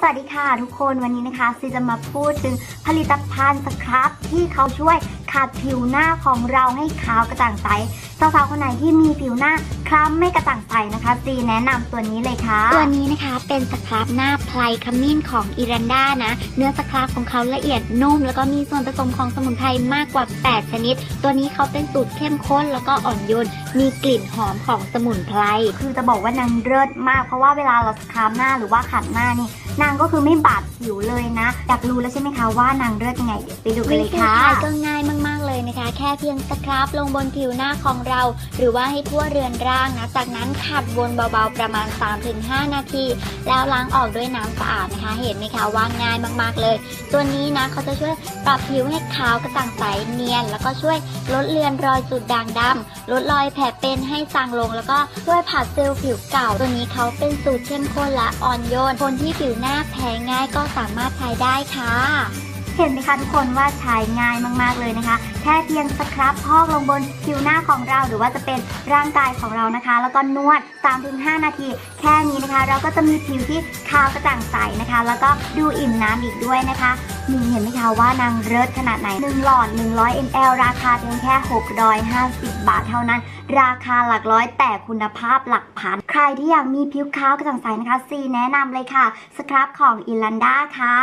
สวัสดีค่ะทุกคนวันนี้นะคะซีจะมาพูดถึงผลิตภัณฑ์สครับที่เขาช่วยขัดผิวหน้าของเราให้ขาวกระจ่างใสสาวๆคนไหนที่มีผิวหน้าคล้ำไม่กระจ่างใสนะคะซีแนะนำตัวนี้เลยค่ะ ตัวนี้นะคะเป็นสครับหน้าไพลขมิ้นของอิรันดานะเนื้อสครับของเขาละเอียดนุ่ม แล้วก็มีส่วนผสมของสมุนไพรมากกว่า 8 ชนิด ตัวนี้เขาเป็นสูตรเข้มข้นแล้วก็อ่อนโยนมีกลิ่นหอมของสมุนไพรคือจะบอกว่านางเลิศมากเพราะว่าเวลาเราสครับหน้าหรือว่าขัดหน้านี่ นางก็คือไม่บาดผิวเลยนะอยากรู้แล้วใช่ไหมคะว่านางเลือดยังไงเดี๋ยวไปดูกันเลยค่ะก็ง่าย นะแค่เพียงสครับลงบนผิวหน้าของเรา หรือว่าให้ทั่วเรือนร่างนะจากนั้นขัดวนเบาๆประมาณ 3-5 นาที แล้วล้างออกด้วยน้ำสะอาดนะคะ เห็นไหมคะว่าง่ายมากๆเลย ตัวนี้นะเขาจะช่วยปรับผิวให้ขาวกระจ่างใสเนียน แล้วก็ช่วยลดเลือนรอยจุดด่างดำลดรอยแผลเป็นให้จางลง แล้วก็ช่วยผัดเซลล์ผิวเก่า ตัวนี้เขาเป็นสูตรเข้มข้นและอ่อนโยนคนที่ผิวหน้าแพ้ง่ายก็สามารถใช้ได้ค่ะ เห็นไหมคะทุกคนว่าใช้ง่ายมากๆเลยนะคะ แค่เพียงสครับพอกลงบนผิวหน้าของเราหรือว่าจะเป็นร่างกายของเรานะคะ แล้วก็นวด 3-5 นาที แค่นี้นะคะ เราก็จะมีผิวที่ขาวกระจ่างใสนะคะ แล้วก็ดูอิ่มน้ำอีกด้วยนะคะนี่เห็นไหมคะว่านางเลิศขนาดไหน1หลอด 100 ml ราคาเพียงแค่ 650 บาทเท่านั้น ราคาหลักร้อยแต่คุณภาพหลักพัน ใครที่อยากมีผิวขาวกระจ่างใสนะคะซีแนะนำเลยค่ะ สครับของอิลันดาค่ะ